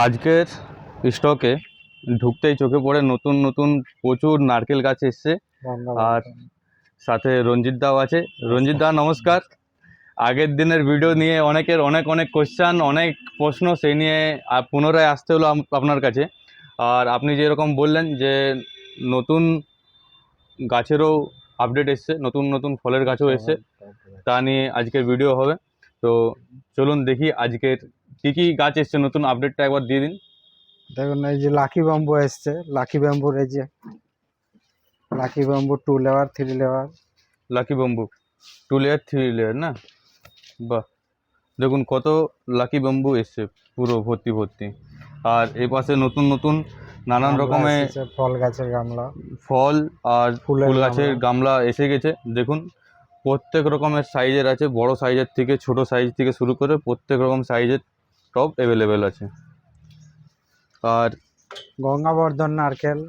আজকের স্টকে ঢুকতেই চোখে পড়ে নতুন নতুন প্রচুর নারকেল গাছ এসছে। আর সাথে রঞ্জিত দাও আছে। রঞ্জিত দা নমস্কার। আগের দিনের ভিডিও নিয়ে অনেকের অনেক অনেক কোশ্চান অনেক প্রশ্ন সেই নিয়ে পুনরায় আসতে হলো আপনার কাছে। আর আপনি যেরকম বললেন যে নতুন গাছেরও আপডেট এসছে নতুন নতুন ফলের গাছও এসছে তা। নিয়ে আজকের ভিডিও হবে। তো চলুন দেখি আজকের কী কী গাছ এসছে? নতুন আপডেটটা একবার দিয়ে দিন। দেখুন এই যে লাকি ব্যাম্বু এসছে। লাকি ব্যাম্বুর এই যে lucky bamboo two layer three layer lucky bamboo two layer three layer না? বাহ! দেখুন কত লাকি ব্যাম্বু এসছে পুরো ভর্তি ভর্তি। আর এই পাশে নতুন নতুন নানান রকমের ফল গাছের গামলা। ফল আর ফুল গাছের গামলা। এসে গেছে। দেখুন প্রত্যেক রকমের সাইজের আছে বড় সাইজের থেকে ছোট সাইজ থেকে শুরু করে প্রত্যেক রকম সাইজের টপ অ্যাভেলেবেল আছে। আর গঙ্গাবর্ধন নারকেল।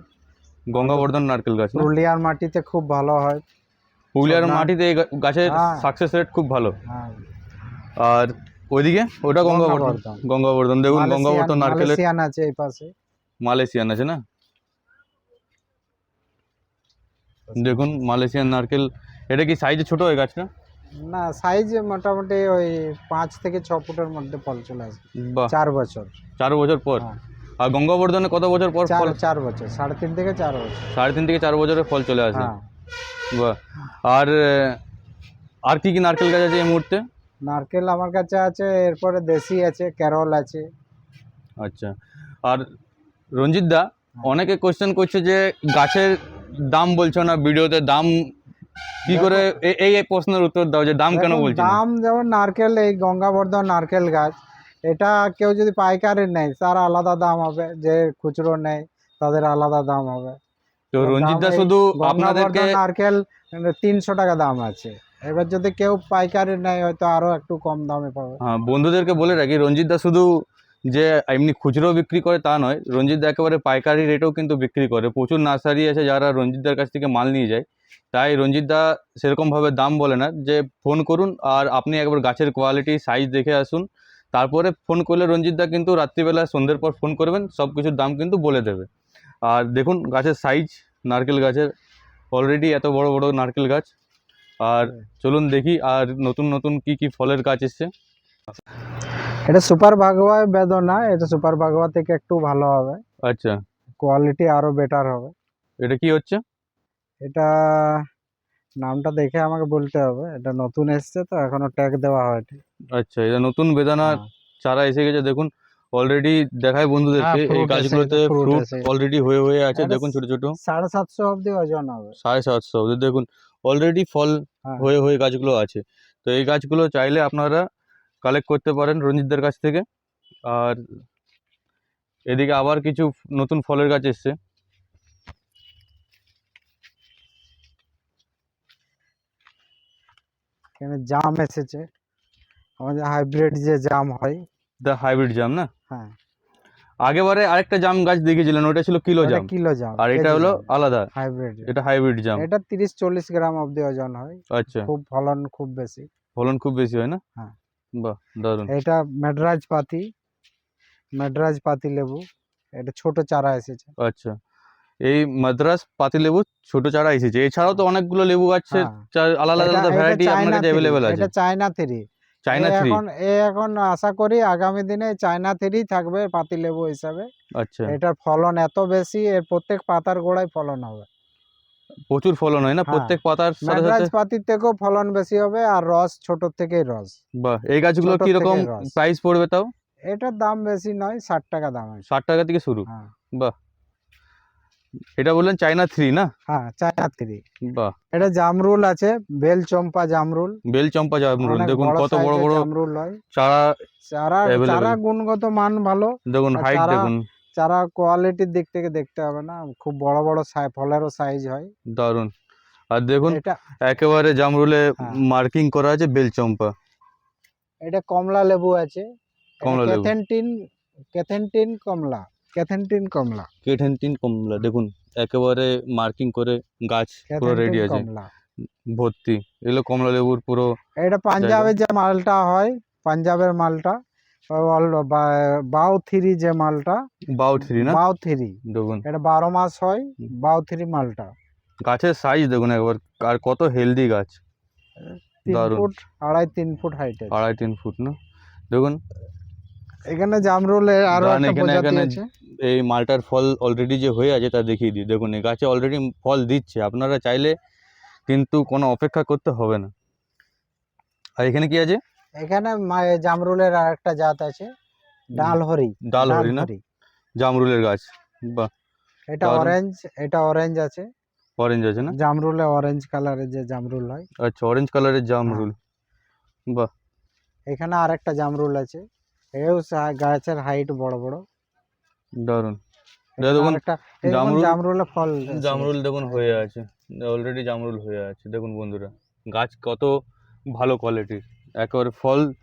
গঙ্গাবর্ধন নারকেল গাছ পুরুলিয়ার মাটিতে খুব ভালো হয়। পুরুলিয়ার মাটিতে এই গাছের হ্যাঁ। সাকসেস রেট খুব ভালো। হ্যাঁ। আর ওইদিকে? ওটা গঙ্গাবর্ধন। গঙ্গাবর্ধন। দেখুন গঙ্গাবর্ধন নারকেলের মালয়েশিয়ান আছে এই পাশে। মালয়েশিয়ান আছে না? দেখুন মালয়েশিয়ান নারকেল এটা কি সাইজে ছোট ওই গাছটা? না সাইজ মোটামুটি ওই পাঁচ থেকে ছ ফুটের মধ্যে ফল চলে আসবে। বাহ। চার বছর। চার বছর পর? হ্যাঁ। আর গঙ্গাবর্ধনে কত বছর পর চার ফল? চার বছর সাড়ে তিন থেকে চার বছর। সাড়ে তিন থেকে চার বছরে ফল চলে আসে? হ্যাঁ। বাহ। আর আর কি কি নারকেল গাছ আছে এই মুহূর্তে? নারকেল আমার কাছে আছে এরপরে দেশি আছে ক্যারল আছে। আচ্ছা। আর রঞ্জিত দা অনেকে কোশ্চেন করছে যে গাছের দাম বলছো না ভিডিওতে দাম কি করে এই প্রশ্নের উত্তর দাও যে দাম কেন বলছো দাম যেমন নারকেল এই গঙ্গাবর্ধন নারকেল গাছ এটা কেউ যদি পাইকারি নেয় তার আলাদা দাম হবে যে খুচরো নেয় তাদের আলাদা দাম হবে। তো দাম রঞ্জিত দা শুধু আপনাদেরকে নারকেল তিনশো টাকা দাম আছে। এবার যদি কেউ পাইকারি নেয় হয়তো আরও একটু কম দামে পাবে। হ্যাঁ বন্ধুদেরকে বলে রাখি রঞ্জিত দা শুধু যে এমনি খুচরো বিক্রি করে তা নয় রঞ্জিত দা একেবারে পাইকারি রেটেও কিন্তু বিক্রি করে। প্রচুর নার্সারি আছে যারা রঞ্জিত দার কাছ থেকে মাল নিয়ে যায়। তাই রঞ্জিত দা সেরকমভাবে দাম বলে না যে ফোন করুন আর আপনি একবার গাছের কোয়ালিটি সাইজ দেখে আসুন। তারপরে ফোন করলে রঞ্জিত দা কিন্তু রাত্রিবেলা সন্ধ্যের পর ফোন করবেন সব কিছুর দাম কিন্তু বলে দেবে। আর দেখুন গাছের সাইজ নারকেল গাছের অলরেডি এত বড় বড় নারকেল গাছ। আর চলুন দেখি আর নতুন নতুন কি কি ফলের গাছ এসছে। এটা সুপার বাগোয়া বেদনা এটা সুপার বাগোয়া থেকে একটু ভালো হবে। আচ্ছা। কোয়ালিটি আরও বেটার হবে। এটা কি হচ্ছে? এটা নামটা দেখে আমাকে বলতে হবে। এটা নতুন এসছে তো এখনও ট্যাগ দেওয়া হয়নি। আচ্ছা এটা নতুন বেদানা হ্যাঁ। চারা এসে গেছে দেখুন। অলরেডি দেখায় বন্ধুদেরকে হ্যাঁ, এই গাছগুলোতে ফ্রুট অলরেডি হয়ে হয়ে আছে দেখুন ছোট ছোট। সাড়ে সাতশো অবধি ওজন হবে। সাড়ে সাতশো অবধি দেখুন। অলরেডি ফল হ্যাঁ। হয়ে হয়ে গাছগুলো আছে। তো এই গাছগুলো চাইলে আপনারা কালেক্ট করতে পারেন রঞ্জিতদের কাছ থেকে। আর এদিকে আবার কিছু নতুন ফলের গাছ এসছে। এখানে জাম এসেছে। আমাদের হাইব্রিড যে জাম হয়। দ্য হাইব্রিড জাম না? হ্যাঁ। আগেবারে আরেকটা জাম গাছ দেখিয়েছিলেন ওটা ছিল কিলো জাম। কিলো জাম আর এটা হলো আলাদা। হাইব্রিড এটা হাইব্রিড জাম। এটা তিরিশ চল্লিশ গ্রাম অবধি ওজন হয়। আচ্ছা। খুব ফলন খুব বেশি। ফলন খুব বেশি হয় না? হ্যাঁ। বাহ এটা মেডরাজ পাতি মেডরাজ পাতি লেবু। এটা ছোট চারা এসেছে। আচ্ছা। এই মাদ্রাস পাতিলেবু ছোট চারা এসেছে। এছাড়াও তো অনেকগুলো লেবু গাছের হ্যাঁ। আলাদা আলাদা ভ্যারাইটি আপনার চায়না কাছে থ্রি, আছে। এটা চায়না থ্রি। চাইনা এ থ্রি এখন এখন আশা করি আগামী দিনে চায়না থ্রি থাকবে পাতি লেবু হিসাবে। আচ্ছা। এটার ফলন এত বেশি এর প্রত্যেক পাতার গোড়ায় ফলন হবে। প্রচুর ফলন হয় না? হ্যাঁ। প্রত্যেক পাতার সাথে সাথে? পাতির থেকেও ফলন বেশি হবে আর রস ছোট থেকেই রস। বাহ এই গাছগুলো কি রকম প্রাইস পড়বে তাও? এটার দাম বেশি নয় ষাট টাকা দাম আছে। ষাট টাকা থেকে শুরু। হ্যাঁ। এটা বললেন চাইনা থ্রি না? হ্যাঁ চায়না থ্রি বাহ। এটা জামরুল আছে বেল চম্পা জামরুল। বেল চম্পা জামরুল দেখুন কত বড় বড় জামরুল হয়। চারা চারা। চারা গুণগত মান ভালো দেখুন হাইট দেখুন। চারা কোয়ালিটির দিক থেকে দেখতে হবে না। খুব বড় বড় সাই ফলেরও সাইজ হয়। দারুণ আর দেখুন এটা একেবারে জামরুলে হ্যাঁ। মার্কিং করা আছে বেলচম্পা। এটা কমলা লেবু আছে। কমলা লেবু। ক্যাথেন্টিন ক্যাথেন্টিন কমলা ক্যাথেন্টিন কমলা। কেঠেন্টিন কমলা দেখুন একেবারে মার্কিং করে গাছ পুরো রেডি ক্যাথেন্টিন আছে। ভর্তি। এগুলো কমলা লেবুর পুরো এটা পাঞ্জাবের যে মালটা হয় পাঞ্জাবের মালটা অল- বা- বাও থ্রি যে মালটা বাউ থ্রি না? বাও থ্রি। দেখুন। এটা বারো মাস হয়। বাও থ্রি মালটা। গাছের সাইজ দেখুন একবার আর কত হেলদি গাছ। তিন ফুট আড়াই তিন ফুট হাইট আড়াই তিন ফুট না? দেখুন। এখানে জামরুলের আরও এখানে- এখানে এই মালটার ফল অলরেডি যে হয়ে আছে তা দেখিয়ে দিই। দেখুন এই গাছে অলরেডি ফল দিচ্ছে। আপনারা চাইলে কিন্তু কোনো অপেক্ষা করতে হবে না। আর এখানে কি আছে? এখানে জামরুলের আর একটা জাত আছে ডালহরি। ডাল হরি না? ডালহরি। জামরুলের গাছ। বাহ। এটা অরেঞ্জ এটা অরেঞ্জ আছে। অরেঞ্জ আছে না? জামরুলে অরেঞ্জ কালারের যে জামরুল হয়। আচ্ছা অরেঞ্জ কালারের জামরুল। বাহ। এখানে আর একটা জামরুল আছে। এও গাছের হাইট বড় বড়। দারুণ। এখানে দেখুন, আরেকটা- এই দেখুন জামরুল- জামরুলে ফল জামরুল দেখুন হয়ে আছে। অলরেডি জামরুল হয়ে আছে। দেখুন বন্ধুরা গাছ কত ভালো কোয়ালিটির একেবারে ফল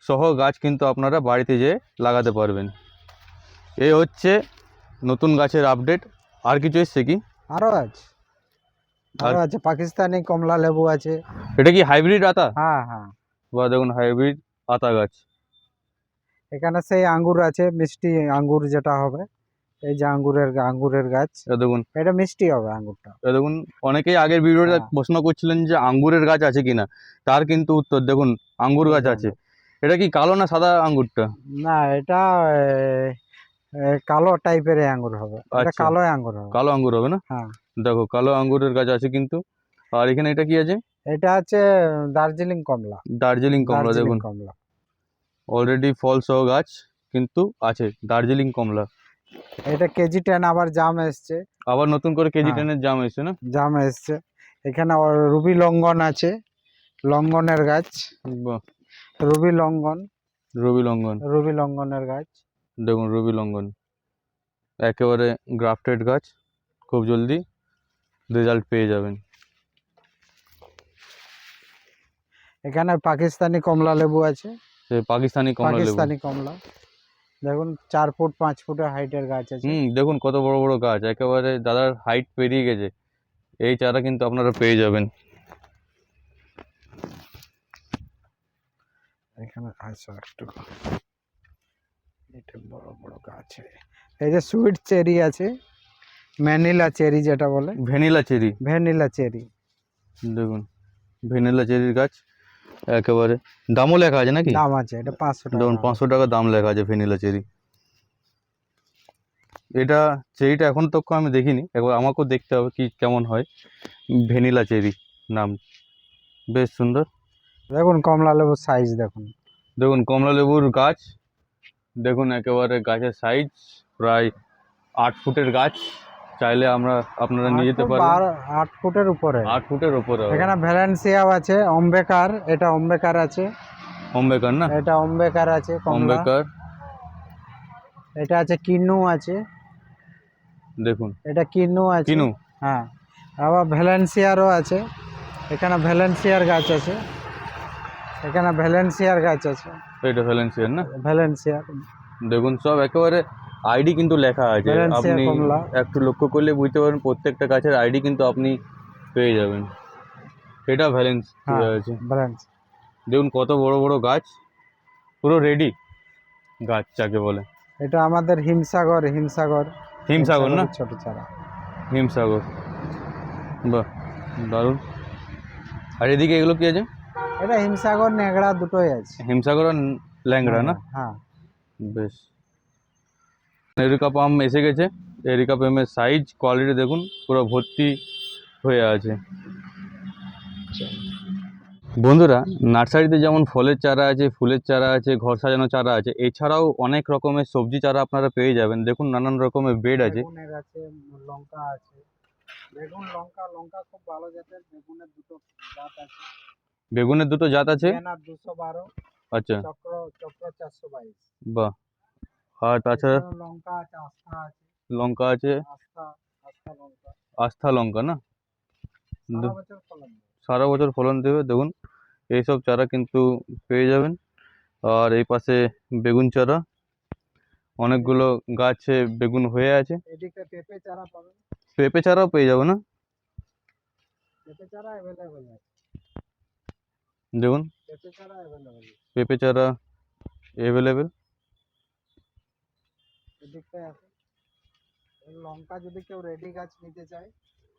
সহ গাছ কিন্তু আপনারা বাড়িতে যেয়ে লাগাতে পারবেন। এই হচ্ছে নতুন গাছের আপডেট আর কিছু এসছে কি? আরও আছে। আরও আর- আছে। পাকিস্তানি কমলা লেবু আছে। এটা কি হাইব্রিড আতা? হ্যাঁ হ্যাঁ। বা দেখুন হাইব্রিড আতা গাছ। এখানে সেই আঙ্গুর আছে মিষ্টি আঙ্গুর যেটা হবে। এই যে আঙ্গুরের আঙ্গুরের গাছ। দেখুন। এটা মিষ্টি হবে আঙ্গুরটা। দেখুন অনেকেই আগের ভিডিওতে হ্যাঁ। প্রশ্ন করছিলেন যে আঙ্গুরের গাছ আছে কিনা? তার কিন্তু উত্তর দেখুন আঙ্গুর গাছ আছে। এটা কি কালো না সাদা আঙ্গুরটা? না এটা কালো টাইপের আঙ্গুর হবে। এটা আচ্ছা। কালো আঙ্গুর হবে। কালো আঙ্গুর হবে না? হ্যাঁ। দেখো কালো আঙ্গুরের গাছ আছে কিন্তু। আর এখানে এটা কি আছে? এটা আছে দার্জিলিং কমলা। দার্জিলিং কমলা দেখুন। কমলা। অলরেডি ফল সহ গাছ কিন্তু আছে দার্জিলিং কমলা। এটা কেজি টেন আবার জাম এসছে। আবার নতুন করে কেজি হ্যাঁ। টেনের জাম এসছে না? জাম এসছে। এখানে আবার রুবি লঙ্ঘন আছে। লঙ্ঘনের গাছ। রুবি লঙ্ঘন রবি লঙ্ঘন রুবি লঙ্ঘনের গাছ। দেখুন রবি লঙ্ঘন একেবারে গ্রাফটেড গাছ। খুব জলদি রেজাল্ট পেয়ে যাবেন। এখানে পাকিস্তানি কমলা লেবু আছে। পাকিস্তানি কমলা পাকিস্তানি কমলা। দেখুন চার ফুট পাঁচ ফুটের হাইটের গাছ আছে। হুম দেখুন কত বড় বড় গাছ। একেবারে দাদার হাইট পেরিয়ে গেছে। এই চারা কিন্তু আপনারা পেয়ে যাবেন। এখানে আসো একটু। এটা বড় বড় গাছ এই যে সুইট চেরি আছে ম্যানিলা চেরি যেটা বলে। ভ্যানিলা চেরি ভ্যানিলা চেরি দেখুন ভ্যানিলা চেরির গাছ। একেবারে দামও লেখা আছে নাকি? দাম আছে এটা পাঁচশো টাকা দেখুন। পাঁচশো টাকা দাম লেখা আছে ভ্যানিলা চেরি। এটা চেরিটা এখন তো আমি দেখিনি একবার আমাকেও দেখতে হবে কি কেমন হয়। ভ্যানিলা চেরি নাম বেশ সুন্দর। দেখুন কমলা লেবুর সাইজ দেখুন। দেখুন কমলা লেবুর গাছ দেখুন একেবারে গাছের সাইজ প্রায় আট ফুটের গাছ। চাইলে আমরা আপনারা নিয়ে যেতে পারেন। আট ফুটের উপরে। আট ফুটের উপরে। এখানে ভ্যালেন্সিয়াও আছে অম্বেকার এটা অম্বেকার আছে। অম্বেকার না? এটা অম্বেকার আছে অম্বেকার এটা আছে কিন্নু আছে। দেখুন। এটা কিন্নু আছে। কিনু হ্যাঁ। আবার ভ্যালেন্সিয়ারও আছে। এখানে ভ্যালেন্সিয়ার গাছ আছে। এখানে ভ্যালেন্সিয়ার গাছ আছে। এটা ভ্যালেন্সিয়ার না? ভ্যালেন্সিয়ার দেখুন সব একেবারে আইডি কিন্তু লেখা আছে। আপনি একটু লক্ষ্য করলে বুঝতে পারবেন প্রত্যেকটা গাছের আইডি কিন্তু আপনি পেয়ে যাবেন। এটা ভ্যালেন্স হ্যাঁ আছে। ভ্যালেন্স দেখুন কত বড় বড় গাছ পুরো রেডি গাছ যাকে বলে। এটা আমাদের হিমসাগর হিমসাগর। হিমসাগর না? ছোট চারা। হিমসাগর। বাহ দারুণ। আর এদিকে এগুলো কি আছে? এটা হিমসাগর নেগড়া দুটোই আছে। হিমসাগর আর ল্যাংড়া না? হ্যাঁ। বেশ। এরিকা পাম এসে গেছে। এরিকা পামের সাইজ কোয়ালিটি দেখুন পুরো ভর্তি হয়ে আছে। বন্ধুরা নার্সারিতে যেমন ফলের চারা আছে ফুলের চারা আছে ঘর সাজানো চারা আছে এছাড়াও অনেক রকমের সবজি চারা আপনারা পেয়ে যাবেন। দেখুন নানান রকমের বেড আছে। লঙ্কা আছে। বেগুন লঙ্কা লঙ্কা খুব ভালো জাতের বেগুনের দুটো জাত আছে। বেগুনের দুটো জাত আছে? দুশো বারো আচ্ছা। চক্র চক্র চারশো বাইশ। বাহ। আর তাছাড়া লঙ্কা আছে আস্থা আছে। লঙ্কা আছে। আস্থা লঙ্কা। না? সারা বছর ফলন দেবে। দেখুন। এইসব চারা কিন্তু পেয়ে যাবেন। আর এই পাশে বেগুন চারা। অনেকগুলো গাছে বেগুন হয়ে আছে। পেঁপে চারাও পেয়ে যাব না? দেখুন। পেঁপে চারা অ্যাভেলেবেল আছে লঙ্কা যদি কেউ রেডি গাছ নিতে চায়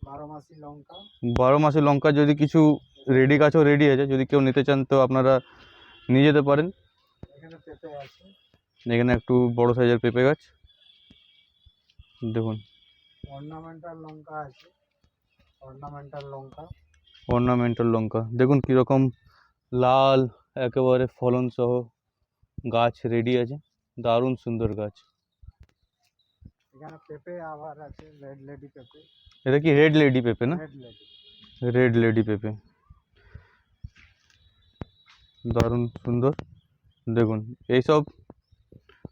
বারো মাসি লঙ্কা। বারো মাসে লঙ্কা যদি কিছু রেডি গাছও রেডি আছে যদি কেউ নিতে চান তো আপনারা নিয়ে যেতে পারেন। এখানে পেঁপে আছে। এখানে একটু বড় সাইজের পেঁপে গাছ। দেখুন। অর্নামেন্টাল লঙ্কা আছে। অর্নামেন্টাল লঙ্কা। অর্নামেন্টাল লঙ্কা। দেখুন কীরকম লাল একেবারে ফলন সহ গাছ রেডি আছে। দারুণ সুন্দর গাছ। এখানে পেঁপে আবার আছে রেড লেডি পেঁপে। এটা কি রেড লেডি পেঁপে না? রেড লেডি রেড লেডি পেঁপে। দারুণ সুন্দর। দেখুন এইসব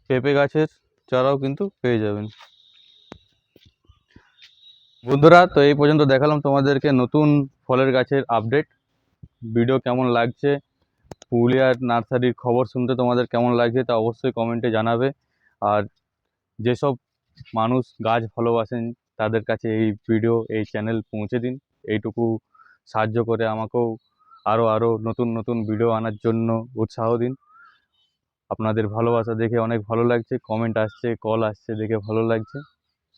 পেঁপে গাছের চারাও কিন্তু পেয়ে যাবেন। বন্ধুরা তো এই পর্যন্ত দেখালাম তোমাদেরকে নতুন ফলের গাছের আপডেট ভিডিও কেমন লাগছে? পুরুলিয়ার নার্সারির খবর শুনতে তোমাদের কেমন লাগছে তা অবশ্যই কমেন্টে জানাবে। আর যেসব মানুষ গাছ ভালোবাসেন, তাদের কাছে এই ভিডিও এই চ্যানেল পৌঁছে দিন। এইটুকু সাহায্য করে আমাকেও আরও আরও নতুন নতুন ভিডিও আনার জন্য উৎসাহ দিন। আপনাদের ভালোবাসা দেখে অনেক ভালো লাগছে কমেন্ট আসছে কল আসছে দেখে ভালো লাগছে।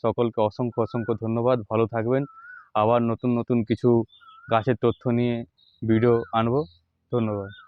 সকলকে অসংখ্য অসংখ্য ধন্যবাদ, ভালো থাকবেন। আবার নতুন নতুন কিছু গাছের তথ্য নিয়ে ভিডিও আনব। ধন্যবাদ।